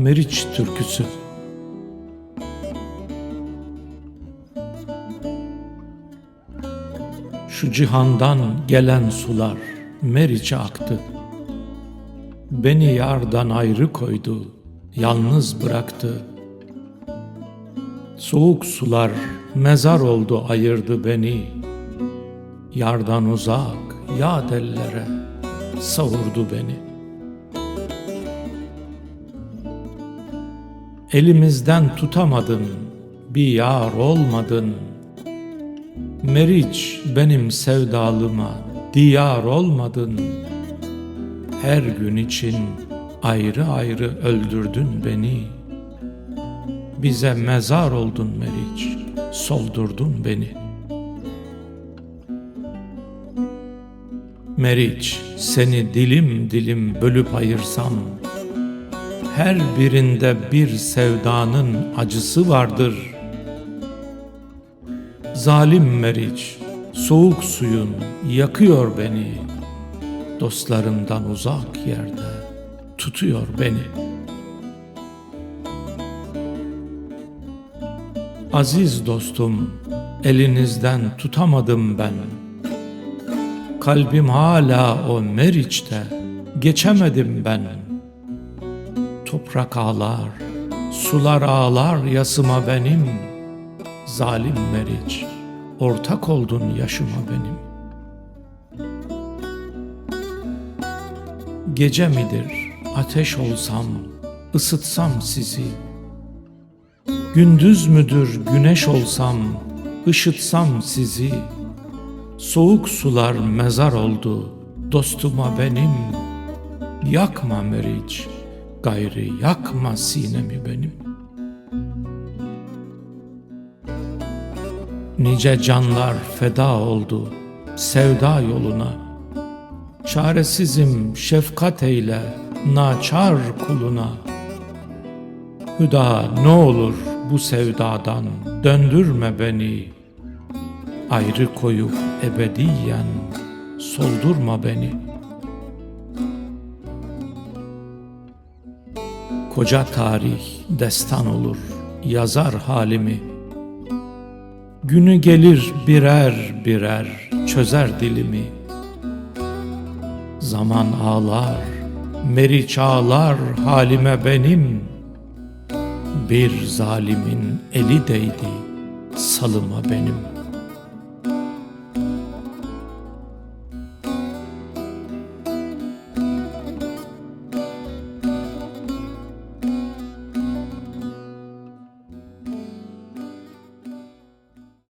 Meriç Türküsü Şu cihandan gelen sular Meriç'e aktı. Beni yardan ayrı koydu, yalnız bıraktı. Soğuk sular mezar oldu ayırdı beni. Yardan uzak yad ellere savurdu beni. Elimizden tutamadın, bir yar olmadın. Meriç benim sevdalıma diyar olmadın. Her gün için ayrı ayrı öldürdün beni. Bize mezar oldun Meriç, soldurdun beni. Meriç, seni dilim dilim bölüp ayırsam, her birinde bir sevdanın acısı vardır. Zalim Meriç, soğuk suyun yakıyor beni. Dostlarımdan uzak yerde tutuyor beni. Aziz dostum, elinizden tutamadım ben. Kalbim hala o Meriç'te, geçemedim ben. Toprak ağlar, sular ağlar yasıma benim. Zalim Meriç, ortak oldun yaşıma benim. Gece midir, ateş olsam, ısıtsam sizi. Gündüz müdür, güneş olsam, ışıtsam sizi. Soğuk sular mezar oldu, dostuma benim. Yakma Meriç, gayri yakma sinemi benim. Nice canlar feda oldu sevda yoluna. Çaresizim şefkat eyle naçar kuluna. Hüda ne olur bu sevdadan döndürme beni. Ayrı koyup ebediyen soldurma beni. Koca tarih destan olur yazar halimi. Günü gelir birer birer çözer dilimi. Zaman ağlar, meriç ağlar halime benim. Bir zalimin eli değdi salıma benim.''